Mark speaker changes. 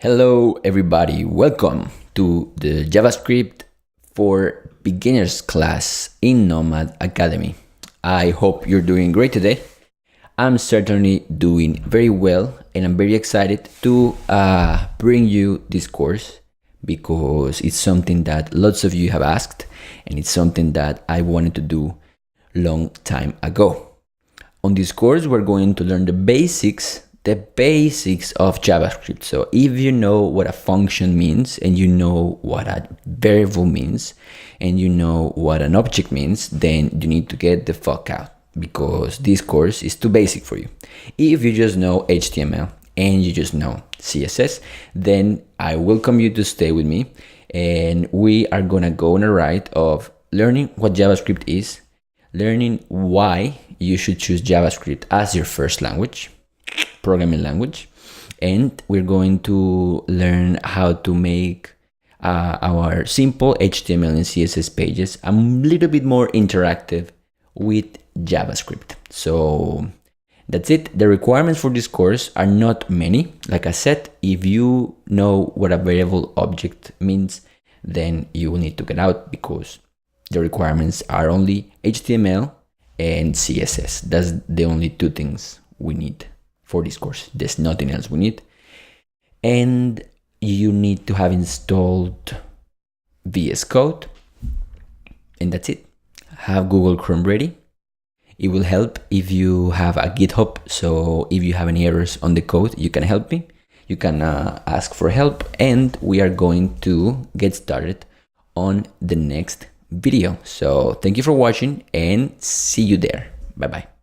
Speaker 1: Hello, everybody. Welcome to the JavaScript for Beginners class in Nomad Academy. I hope you're doing great today. I'm certainly doing very well, and I'm very excited to uh, bring you this course because it's something that lots of you have asked, and it's something that I wanted to do long time ago. On this course, we're going to learn the basics the basics of JavaScript. So if you know what a function means and you know what a variable means and you know what an object means, then you need to get the fuck out because this course is too basic for you. If you just know HTML and you just know CSS, then I welcome you to stay with me and we are gonna go on a ride of learning what JavaScript is, learning why you should choose JavaScript as your first language, programming language and we're going to learn how to make uh, our simple HTML and CSS pages a little bit more interactive with JavaScript. So that's it. The requirements for this course are not many. Like I said, if you know what a variable object means, then you will need to get out because the requirements are only HTML and CSS. That's the only two things we need for this course. There's nothing else we need. And you need to have installed VS Code. And that's it. Have Google Chrome ready. It will help if you have a GitHub. So if you have any errors on the code, you can help me. You can uh, ask for help. And we are going to get started on the next video. So thank you for watching and see you there. Bye bye.